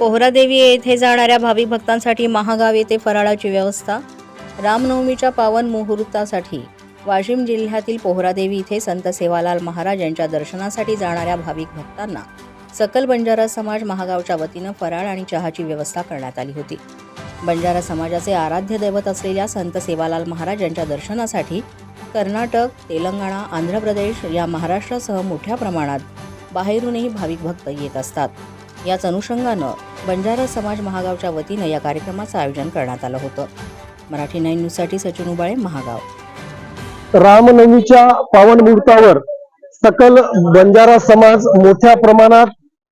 पोहरादेवी येथे जाणाऱ्या भाविक भक्तांसाठी महागाव येथे फराळाची व्यवस्था रामनवमीच्या पावन मुहूर्तासाठी वाशिम जिल्ह्यातील पोहरादेवी इथे संत सेवालाल महाराज यांच्या दर्शनासाठी जाणाऱ्या भाविक भक्तांना सकल बंजारा समाज महागावच्या वतीनं फराळ आणि चहाची व्यवस्था करण्यात आली होती. बंजारा समाजाचे आराध्य दैवत असलेल्या संत सेवालाल महाराज यांच्या दर्शनासाठी कर्नाटक तेलंगणा आंध्र प्रदेश या महाराष्ट्रासह मोठ्या प्रमाणात बाहेरूनही भाविक भक्त येत असतात. याच अनुषंगानं बंजारा समाज महागावच्या वतीनं या कार्यक्रमाचं आयोजन करण्यात आलं होतं. मराठी नाईन न्यूजसाठी सचिन उबाळे महागाव. रामनवमीच्या पावन मुहूर्तावर सकल बंजारा समाज मोठ्या प्रमाणात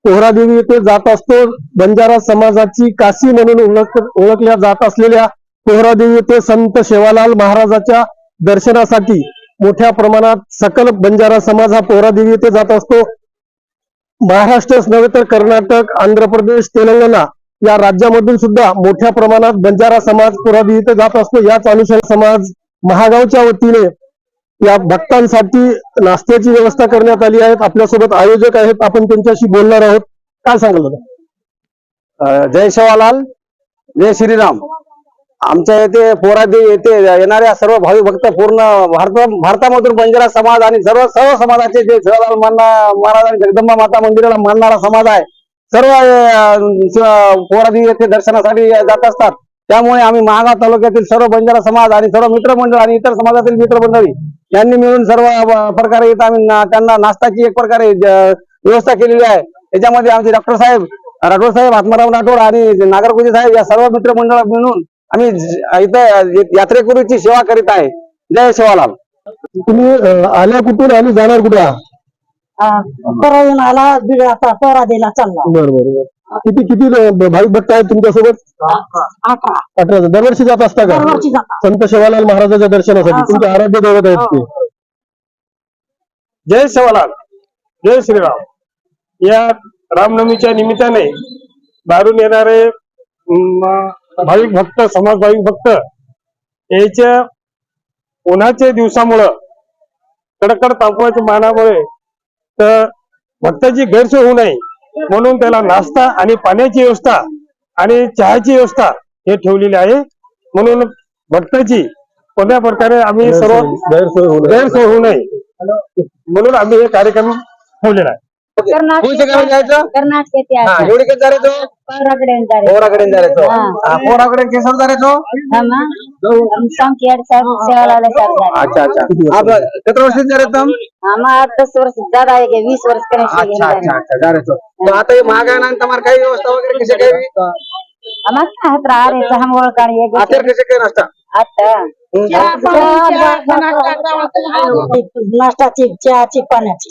पोहरादेवी येथे जात असतो. बंजारा समाजाची काशी म्हणून ओळख ओळखल्या जात असलेल्या पोहरादेवी येथे संत शेवालाल महाराजाच्या दर्शनासाठी मोठ्या प्रमाणात सकल बंजारा समाज हा पोहरादेवी येथे जात असतो. महाराष्ट्रच नव्हे तर कर्नाटक आंध्र प्रदेश तेलंगणा या राज्यामधून सुद्धा मोठ्या प्रमाणात बंजारा समाज पोहरादेवी इथं जात असतो. याच अनुषंग समाज महागावच्या वतीने या भक्तांसाठी नाश्त्याची व्यवस्था करण्यात आली आहे. आपल्यासोबत आयोजक आहेत. आपण त्यांच्याशी बोलणार आहोत. काय सांगाल जय शवालाल जय श्रीराम. आमच्या येथे पोरादेवी येथे येणाऱ्या सर्व भाविक भक्त पूर्ण भारत भारतामधून बंजारा समाज आणि सर्व सर्व समाजाचे जे सेवालाल महाराज आणि जगदंबा माता मंदिराला मानणारा समाज आहे. सर्व पोरादी पोरादेवी येथे दर्शनासाठी जात असतात. त्यामुळे आम्ही महागाव तालुक्यातील सर्व बंजारा समाज आणि सर्व मित्रमंडळ आणि इतर समाजातील मित्रमंडळी यांनी मिळून सर्व प्रकारे इथं आम्ही त्यांना नाश्ताची एक प्रकारे व्यवस्था केलेली आहे. त्याच्यामध्ये आमचे डॉक्टर साहेब राठोड साहेब आत्माराम राठोड आणि नागरगोजे साहेब या सर्व मित्रमंडळ मिळून आम्ही इथं यात्रेकरूची सेवा करीत आहे. जय शिवालाल तुम्ही आल्या कुठून आणि जाणार कुठे? परळून आला बीड आता पोरादेला चालला. बरं बरं बरं. किती किती भाविक भक्त आहेत तुमच्यासोबत? अठरा. जण. दरवर्षी जात असता का? दरवर्षी जातात. संत शेवालाल महाराजाच्या दर्शनासाठी. हा, तुमचे आराध्य दैवत आहेत ते. जय शिवलाल जय श्रीराम. या रामनवमीच्या निमित्ताने बाहेरून येणारे म, भाविक भक्त समाज भाविक भक्त याच्या उन्हाच्या दिवसामुळं कडकड तापमानाच्या मानामुळे तर भक्ताची गैरसोय होऊ नये म्हणून त्याला नाश्ता आणि पाण्याची व्यवस्था आणि चहाची व्यवस्था हे ठेवलेली आहे म्हणून भक्ताची कोणत्या प्रकारे आम्ही सर्व. गैरसोय होऊ नये म्हणून आम्ही हे कार्यक्रम ठेवलेला आहे कोणत्या गावी जायचं कर्नाटक हा, एवढी कधी जायचो पोराकडे पोराकडे जायचो हा. हा, पोराकडे केसर जायचो संख्या सेवाला अच्छा अच्छा आपलं किती वर्ष जायचो आम्हाला दस वर्ष ज्यादा आहे वीस वर्ष अच्छा अच्छा अच्छा जायचो तर आता हे महाग आहे ना तुम्हाला काही व्यवस्था वगैरे कशी काही आम्हाला हत्र आरे हम ओळखाणी आता कसे काही नसता आता नाश्ताची चहाची पाण्याची